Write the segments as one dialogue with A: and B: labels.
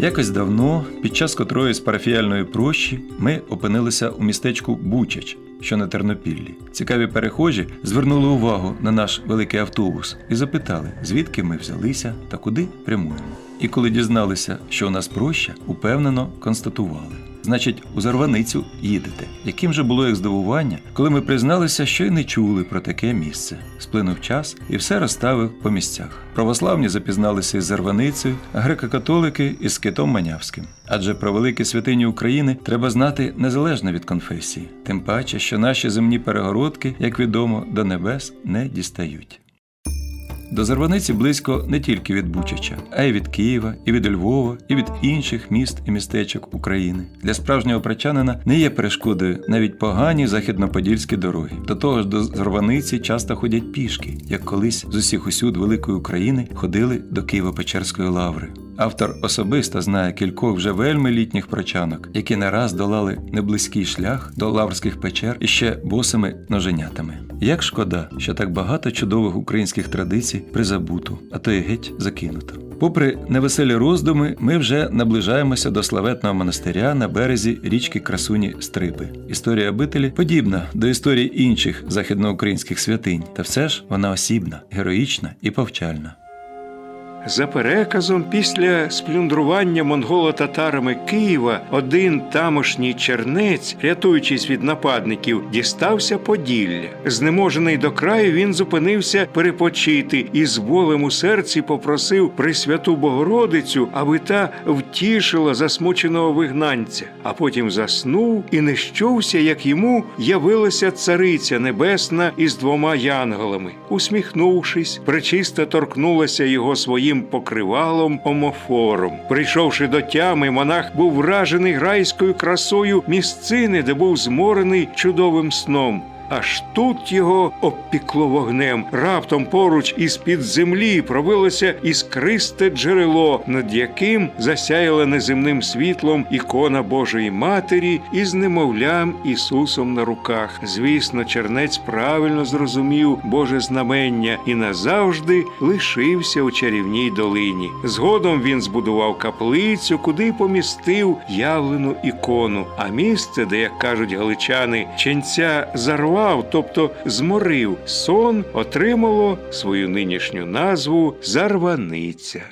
A: Якось давно, під час котрої з парафіяльної прощі, ми опинилися у містечку Бучач, що на Тернопіллі. Цікаві перехожі звернули увагу на наш великий автобус і запитали, звідки ми взялися та куди прямуємо. І коли дізналися, що у нас проща, упевнено констатували. Значить, у Зарваницю їдете. Яким же було їх здивування, коли ми призналися, що й не чули про таке місце. Сплинув час і все розставив по місцях. Православні запізналися із Зарваницею, а греко-католики із Скитом Манявським. Адже про великі святині України треба знати незалежно від конфесії, тим паче, що наші земні перегородки, як відомо, до небес не дістають. До Зарваниці близько не тільки від Бучача, а й від Києва, і від Львова, і від інших міст і містечок України. Для справжнього прачанина не є перешкодою навіть погані західноподільські дороги. До того ж, до Зарваниці часто ходять пішки, як колись з усіх усюд Великої України ходили до Києво-Печерської лаври. Автор особисто знає кількох вже вельми літніх прочанок, які не раз долали неблизький шлях до лаврських печер і ще босими ноженятами. Як шкода, що так багато чудових українських традицій призабуто, а то й геть закинуто. Попри невеселі роздуми, ми вже наближаємося до славетного монастиря на березі річки Красуні Стриби. Історія обителі подібна до історії інших західноукраїнських святинь, та все ж вона осібна, героїчна і повчальна.
B: За переказом, після сплюндрування монголо-татарами Києва, один тамошній чернець, рятуючись від нападників, дістався Поділля. Знеможений до краю, він зупинився перепочити і з болем у серці попросив Пресвяту Богородицю, аби та втішила засмученого вигнанця. А потім заснув і не як йому явилася цариця небесна із двома янголами. Усміхнувшись, пречисто торкнулася його своїм покривалом омофором. Прийшовши до тями, монах був вражений грайською красою місцини, де був зморений чудовим сном. Аж тут його обпікло вогнем. Раптом поруч із під землі пробилося іскристе джерело, над яким засяяла неземним світлом ікона Божої Матері із немовлям Ісусом на руках. Звісно, чернець правильно зрозумів Боже знамення і назавжди лишився у чарівній долині. Згодом він збудував каплицю, куди помістив явлену ікону. А місце, де, як кажуть галичани, ченця зарвав, тобто зморив сон, отримало свою нинішню назву Зарваниця.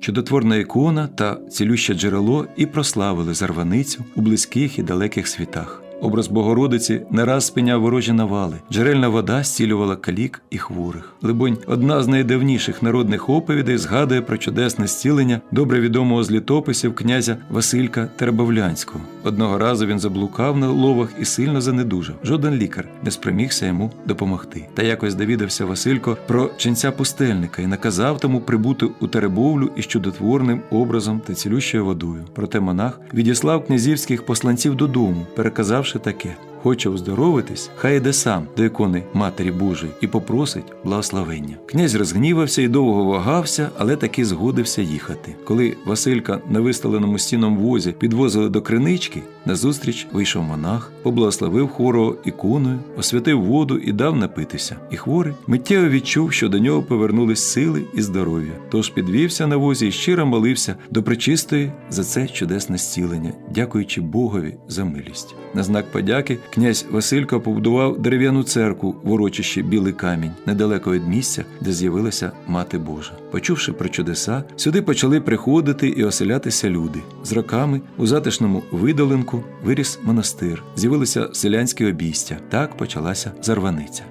A: Чудотворна ікона та цілюще джерело і прославили зарваницю у близьких і далеких світах. Образ Богородиці не раз спиняв ворожі навали. Джерельна вода зцілювала калік і хворих. Либонь, одна з найдавніших народних оповідей згадує про чудесне зцілення добре відомого з літописів князя Василька Теребовлянського. Одного разу він заблукав на ловах і сильно занедужав. Жоден лікар не спромігся йому допомогти. Та якось довідався Василько про ченця пустельника і наказав тому прибути у Теребовлю із чудотворним образом та цілющою водою. Проте монах відіслав князівських посланців додому, переказавши таке. Хоче оздоровитись, хай іде сам до ікони Матері Божої і попросить благословення. Князь розгнівався і довго вагався, але таки згодився їхати. Коли Василька на виставленому стіном возі підвозили до кринички, назустріч вийшов монах, поблагословив хворого іконою, освятив воду і дав напитися. І хворий миттєво відчув, що до нього повернулись сили і здоров'я. Тож підвівся на возі і щиро молився до пречистої за це чудесне зцілення, дякуючи Богові за милість. На знак подяки князь Василько побудував дерев'яну церкву в урочищі Білий Камінь, недалеко від місця, де з'явилася Мати Божа. Почувши про чудеса, сюди почали приходити і оселятися люди. З роками у затишному видолинку виріс монастир, з'явилися селянські обійстя. Так почалася зарваниця.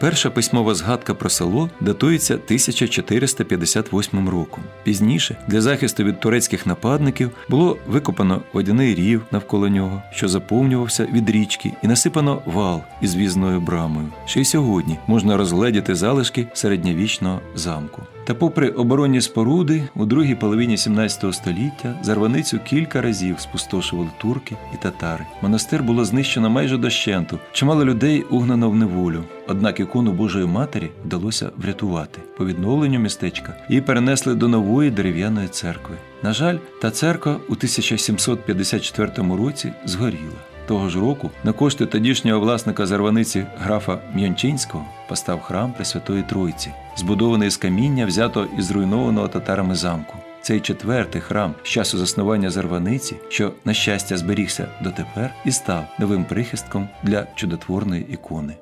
A: Перша письмова згадка про село датується 1458 роком. Пізніше для захисту від турецьких нападників було викопано водяний рів навколо нього, що заповнювався від річки, і насипано вал із візною брамою. Ще й сьогодні можна розгледіти залишки середньовічного замку. Та, попри оборонні споруди, у другій половині 17 століття зарваницю кілька разів спустошували турки і татари. Монастир було знищено майже дощенту, чимало людей угнано в неволю. Однак ікону Божої Матері вдалося врятувати. По відновленню містечка її перенесли до нової дерев'яної церкви. На жаль, та церква у 1754 році згоріла. Того ж року на кошти тодішнього власника зарваниці графа М'янчинського постав храм Пресвятої Тройці, збудований з каміння, взято із зруйнованого татарами замку. Цей четвертий храм з часу заснування Зарваниці, що на щастя зберігся дотепер, і став новим прихистком для чудотворної ікони.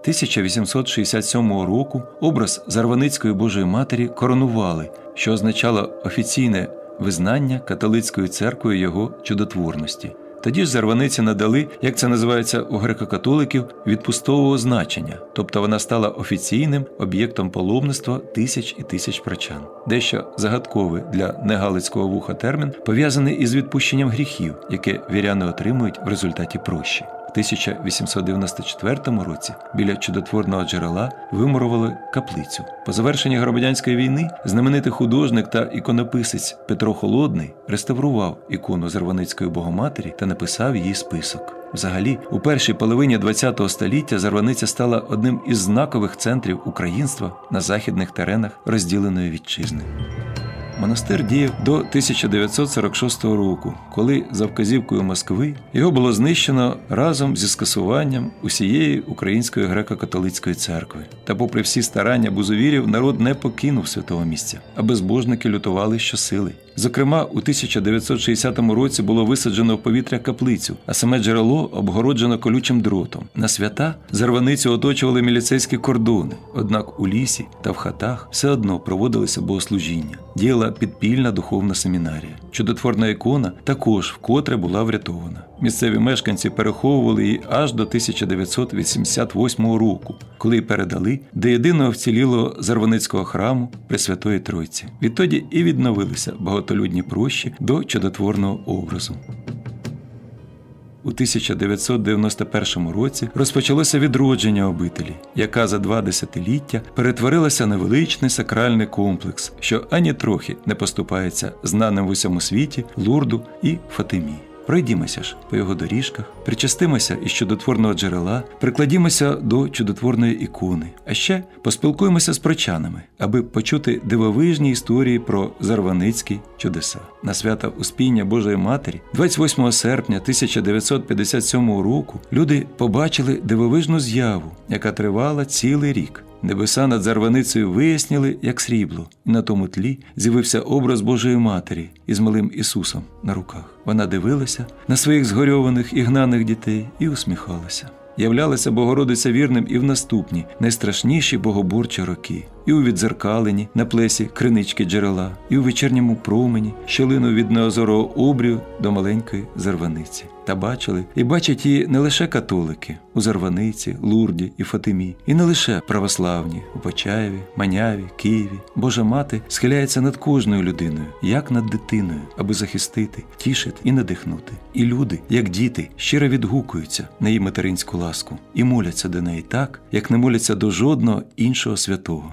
A: 1867 року образ Зарваницької Божої Матері коронували, що означало офіційне визнання католицькою церквою його чудотворності. Тоді ж зарваниці надали, як це називається у греко-католиків, відпустового значення, тобто вона стала офіційним об'єктом паломництва тисяч і тисяч прочан. Дещо загадковий для негалицького вуха термін пов'язаний із відпущенням гріхів, яке віряни отримують в результаті прощі. В 1894 році біля чудотворного джерела вимурували каплицю. По завершенні громадянської війни знаменитий художник та іконописець Петро Холодний реставрував ікону Зарваницької Богоматері та написав її список. Взагалі, у першій половині ХХ століття Зарваниця стала одним із знакових центрів українства на західних теренах розділеної вітчизни. Монастир діяв до 1946 року, коли за вказівкою Москви його було знищено разом зі скасуванням усієї української греко-католицької церкви. Та, попри всі старання бузовірів, народ не покинув святого місця, а безбожники лютували щосили. Зокрема, у 1960 році було висаджено в повітря каплицю, а саме джерело обгороджено колючим дротом. На свята зарваницю оточували міліцейські кордони. Однак у лісі та в хатах все одно проводилися богослужіння. Діяла підпільна духовна семінарія. Чудотворна ікона також вкотре була врятована. Місцеві мешканці переховували її аж до 1988 року, коли передали до єдиного вцілілого зарваницького храму Пресвятої Тройці. Відтоді і відновилися багатолюдні прощі до чудотворного образу. У 1991 році розпочалося відродження обителі, яка за два десятиліття перетворилася на величний сакральний комплекс, що ані трохи не поступається знаним в усьому світі Лурду і Фатимі. Пройдімося ж по його доріжках, причастимося із чудотворного джерела, прикладімося до чудотворної ікони, а ще поспілкуємося з прочанами, аби почути дивовижні історії про зарваницькі чудеса. На свята Успіння Божої Матері, 28 серпня 1957 року, люди побачили дивовижну з'яву, яка тривала цілий рік. Небеса над зарваницею вияснили, як срібло, і на тому тлі з'явився образ Божої Матері із малим Ісусом на руках. Вона дивилася на своїх згорьованих і гнаних дітей і усміхалася. Являлася Богородиця вірним і в наступні найстрашніші богоборчі роки, і у відзеркаленні на плесі кринички джерела, і у вечірньому промені, що линув від неозорого обрію до маленької зарваниці. Та бачили і бачать її не лише католики у Зарваниці, Лурді і Фатимі, і не лише православні у Почаєві, Маняві, Києві. Божа мати схиляється над кожною людиною, як над дитиною, аби захистити, тішити і надихнути. І люди, як діти, щиро відгукуються на її материнську ласку і моляться до неї так, як не моляться до жодного іншого святого.